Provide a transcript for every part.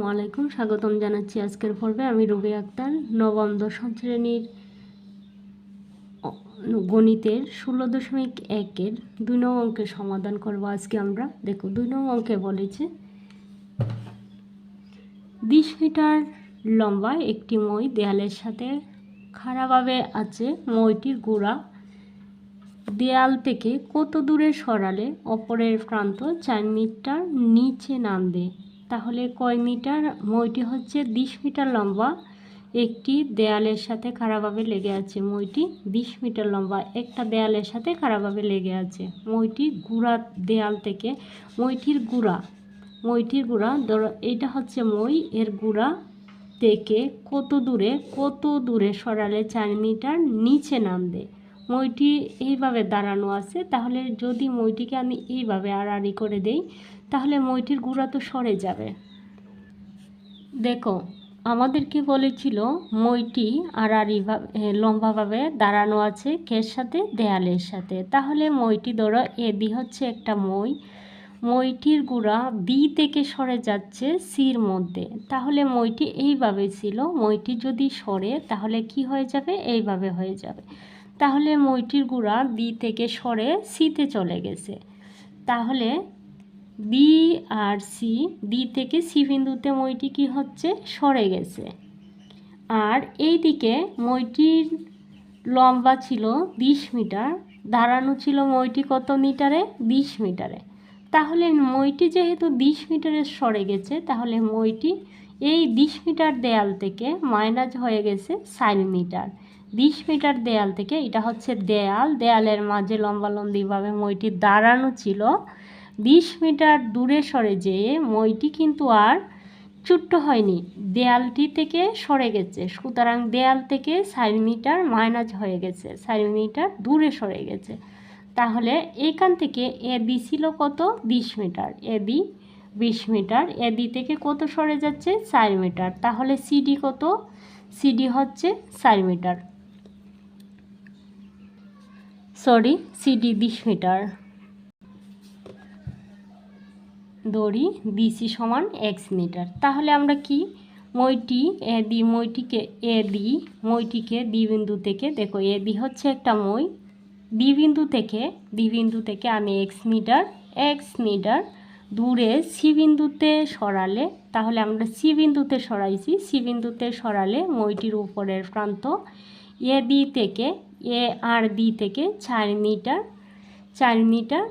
আসসালামু আলাইকুম, স্বাগতম জানাচ্ছি আজকের পর্বে। আমি রবি আক্তার, নবম দশম শ্রেণির গণিতের ষোলো দশমিক একের দুই নং অঙ্কের সমাধান করব আজকে আমরা। দেখো, দুই নং অঙ্কে বলেছে, বিশ মিটার লম্বা একটি মই দেয়ালের সাথে খাড়াভাবে আছে মইটির গোড়া। দেয়াল থেকে কত দূরে সরালে অপরের প্রান্ত চার মিটার নিচে নামবে? তাহলে কয় মিটার? মইটি হচ্ছে বিশ মিটার লম্বা। একটি দেয়ালের সাথে খারাপভাবে লেগে আছে মইটি বিশ মিটার লম্বা। একটা দেয়ালের সাথে খারাপভাবে লেগে আছে মইটি গুড়া দেয়াল থেকে। মইটির গুড়া মইটির গুড়া, ধরো এটা হচ্ছে মই, এর গুড়া থেকে কত দূরে কত দূরে সরালে চার মিটার নিচে নামবে? মইটি এইভাবে দাঁড়ানো আছে। তাহলে যদি মইটিকে আমি এইভাবে আড়াআড়ি করে দেই তাহলে মইটির গুঁড়া তো সরে যাবে। দেখো আমাদেরকে বলেছিল, মইটি আড়াআড়িভাবে লম্বাভাবে দাঁড়ানো আছে কের সাথে, দেয়ালের সাথে। তাহলে মইটি ধরো, এ বি হচ্ছে একটা মই। মইটির গুঁড়া বি থেকে সরে যাচ্ছে সির মধ্যে। তাহলে মইটি এইভাবে ছিল, মইটি যদি সরে, তাহলে কি হয়ে যাবে? এইভাবে হয়ে যাবে। তাহলে মইটির গুঁড়া বি থেকে সরে সিতে চলে গেছে। তাহলে বি আর সি ডি থেকে সি বিন্দুতে মইটি কি হচ্ছে? সরে গেছে। আর এই দিকে মইটির লম্বা ছিল বিশ মিটার, দাঁড়ানো ছিল মইটি কত মিটারে? বিশ মিটারে। তাহলে মইটি যেহেতু বিশ মিটারে সরে গেছে, তাহলে মইটি এই বিশ মিটার দেয়াল থেকে মাইনাস হয়ে গেছে চার মিটার। বিশ মিটার দেয়াল থেকে, এটা হচ্ছে দেয়াল, দেয়ালের মাঝে লম্বালম্বিভাবে মইটি দাঁড়ানো ছিল বিশ মিটার দূরে সরে যেয়ে মইটি কিন্তু আর ছোট্ট হয়নি। দেয়ালটি থেকে সরে গেছে। সুতরাং দেয়াল থেকে চার মিটার মাইনাস হয়ে গেছে। চার মিটার দূরে সরে গেছে। তাহলে এখান থেকে এ বি ছিল কত? বিশ মিটার। এ বি বিশ মিটার। এ বি থেকে কত সরে যাচ্ছে? চার মিটার। তাহলে সিডি কত? সিডি হচ্ছে চার মিটার। সরি সিডি বিশ মিটার। দড়ি বিসি সমান এক্স মিটার। তাহলে আমরা কি? মইটি এ বি মইটিকে এ বি মইটিকে বি বিন্দু থেকে, দেখো এ বি হচ্ছে একটা মই বি বিন্দু থেকে বি বিন্দু থেকে আমি এক্স মিটার এক্স মিটার দূরে সি বিন্দুতে সরালে, তাহলে আমরা সি বিন্দুতে সরাইছি, সি বিন্দুতে সরালে মইটির উপরের প্রান্ত এ বি থেকে, এ আর বি থেকে চার মিটার চার মিটার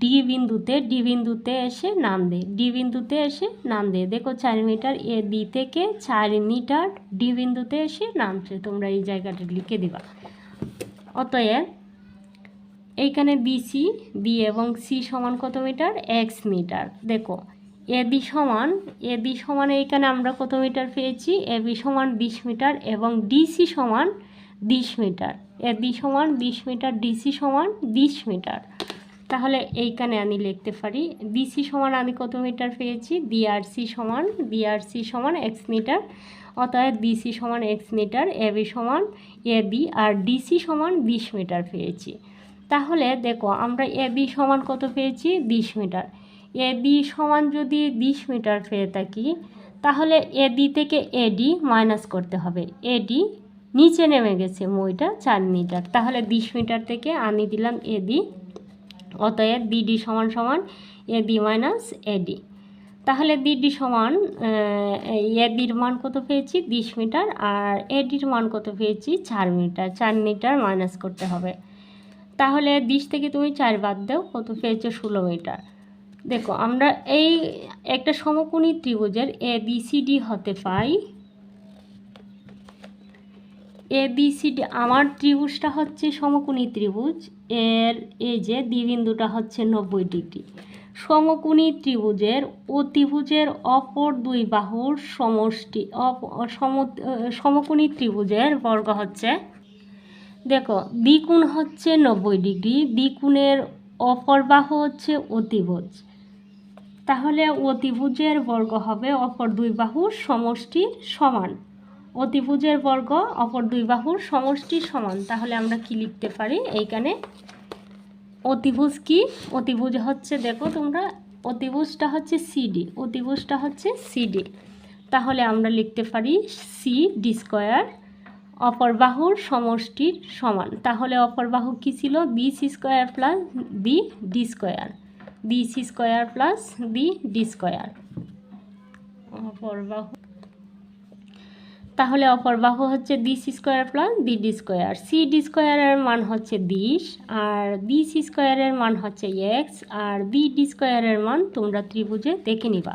ডি বিন্দুতে ডি বিন্দুতে এসে নাম নামবে ডি বিন্দুতে এসে নাম নামবে দেখো চার মিটার এ বি থেকে চার মিটার ডি বিন্দুতে এসে নামছে। তোমরা এই জায়গাটা লিখে দিবা। অতএব এইখানে বিসি বি এবং সি সমান কত মিটার? X metre. দেখো, এ বি সমান, এ বি সমান এইখানে আমরা কত মিটার পেয়েছি? এ বি সমান বিশ মিটার এবং ডিসি সমান বিশ মিটার। এ বি সমান বিশ মিটার ডিসি সমান বিশ মিটার। তাহলে এইখানে আমি লিখতে পারি বিসি সমান আমি কত মিটার পেয়েছি? বিআরসি সমান বিআরসি সমান এক্স মিটার, অতএব বিসি সমান এক্স মিটার এ বি সমান এ বি আর ডিসি সমান বিশ মিটার পেয়েছি। তাহলে দেখো, আমরা এ বি সমান কত পেয়েছি? বিশ মিটার। এ বি সমান যদি বিশ মিটার পেয়ে থাকি, তাহলে এ বি থেকে এডি মাইনাস করতে হবে। এডি নিচে নেমে গেছে মইটা চার মিটার। তাহলে বিশ মিটার থেকে আমি দিলাম এডি অতএব বিডি সমান সমান এ বি মাইনাস এডি তাহলে বিডি সমান এ বির মান কত পেয়েছি? বিশ মিটার। আর এডির মান কত পেয়েছি? চার মিটার। চার মিটার মাইনাস করতে হবে। তাহলে বিশ থেকে তুমি চার বাদ দাও। কত পেয়েছ? ষোলো মিটার। দেখো, আমরা এই একটা সমকোণী ত্রিভুজের এ বি সি ডি হতে পাই। এ বি সি আমার ত্রিভুজটা হচ্ছে সমকোণী ত্রিভুজ। এর এই যে দ্বিবিন্দুটা হচ্ছে নব্বই ডিগ্রি। সমকোণী ত্রিভুজের অতিভুজের অপর দুই বাহুর সমষ্টি সমকোণী ত্রিভুজের বর্গ হচ্ছে, দেখো, দ্বিগুণ হচ্ছে নব্বই ডিগ্রি, দ্বিগুণের অপর বাহু হচ্ছে অতিভুজ তাহলে অতিভুজের বর্গ হবে অপর দুই বাহুর সমষ্টির সমান। অতিভুজের বর্গ অপর দুই বাহুর সমষ্টির সমান। তাহলে আমরা কি লিখতে পারি? এইখানে অতিভুজ কি? অতিভুজ হচ্ছে, দেখো তোমরা, অতিভুজটা হচ্ছে সিডি অতিভুজটা হচ্ছে সিডি তাহলে আমরা লিখতে পারি সি ডি স্কোয়ার অপর বাহুর সমষ্টির সমান। তাহলে অপর বাহু কী ছিল? B C square plus B D square B C square plus B D square অপর বাহু তাহলে অপর বাহু হচ্ছে B C square plus B D square C D স্কোয়ারের মান হচ্ছে বিশ, আর বি সি স্কোয়ারের মান হচ্ছে এক্স আর বি ডি স্কোয়ারের মান তোমরা ত্রিভুজে দেখে নিবা।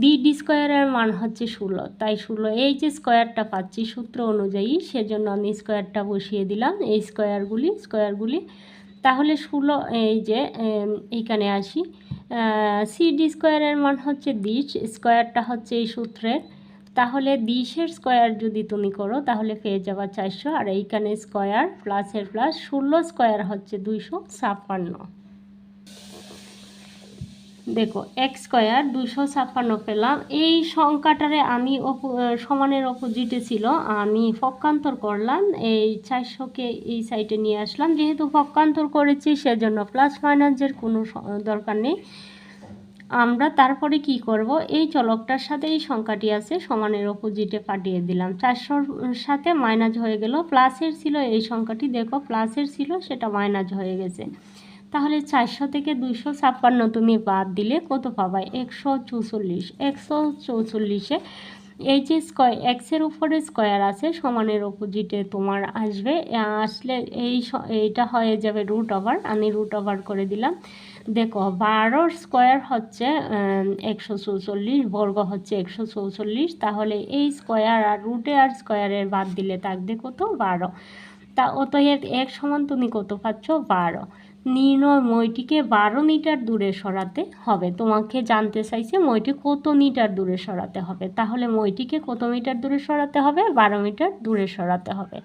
বি ডি স্কোয়ারের মান হচ্ছে ষোলো, তাই ষোলো এই যে স্কোয়ারটা পাচ্ছি সূত্র অনুযায়ী, সেজন্য আমি স্কোয়ারটা বসিয়ে দিলাম, এই স্কোয়ারগুলি স্কোয়ারগুলি তাহলে ষোলো, এই যে এইখানে আসি। সি ডি স্কোয়ারের মান হচ্ছে বিশ স্কোয়ারটা হচ্ছে এই সূত্রের। তাহলে বিশের স্কোয়ার যদি তুমি করো, তাহলে পেয়ে যাবা চারশো। আর এইখানে স্কোয়ার প্লাসের প্লাস ষোলো স্কোয়ার হচ্ছে দুইশো ছাপ্পান্ন। দেখো, এক স্কোয়ার দুশো ছাপ্পান্ন পেলাম। এই সংখ্যাটারে আমি সমানের অপোজিটে ছিল। আমি পক্ষান্তর করলাম। এই চারশোকে এই সাইডে নিয়ে আসলাম। যেহেতু পক্ষান্তর করেছি, সেজন্য প্লাস মাইনাসের কোনো দরকার নেই। আমরা তারপরে কি করব? এই চলকটার সাথে এই সংখ্যাটি আছে, সমানের অপোজিটে পাঠিয়ে দিলাম। চারশোর সাথে মাইনাস হয়ে গেল প্লাসের ছিল এই সংখ্যাটি। দেখো প্লাসের ছিল, সেটা মাইনাস হয়ে গেছে। তাহলে চারশো থেকে দুইশো ছাপ্পান্ন তুমি বাদ দিলে কত পাবায় একশো চৌচল্লিশ। একশো চৌচল্লিশে এই যে স্কোয়ার এক্সের উপরে স্কোয়ার আছে, সমানের অপোজিটে তোমার আসবে। আসলে এই এইটা হয়ে যাবে রুট ওভার আমি রুট ওভার করে দিলাম। দেখো বারোর স্কোয়ার হচ্ছে একশো চৌচল্লিশ, বর্গ হচ্ছে একশো চৌচল্লিশ। তাহলে এই স্কোয়ার আর রুটে আর স্কোয়ারের বাদ দিলে থাকবে কত? বারো। তা অতএব এক সমান তুমি কত পাচ্ছ? বারো। নির্ণয় মইটিকে বারো মিটার দূরে সরাতে হবে। তোমাকে জানতে চাইছে মইটি কত মিটার দূরে সরাতে হবে। তাহলে মইটিকে কত মিটার দূরে সরাতে হবে? বারো মিটার দূরে সরাতে হবে।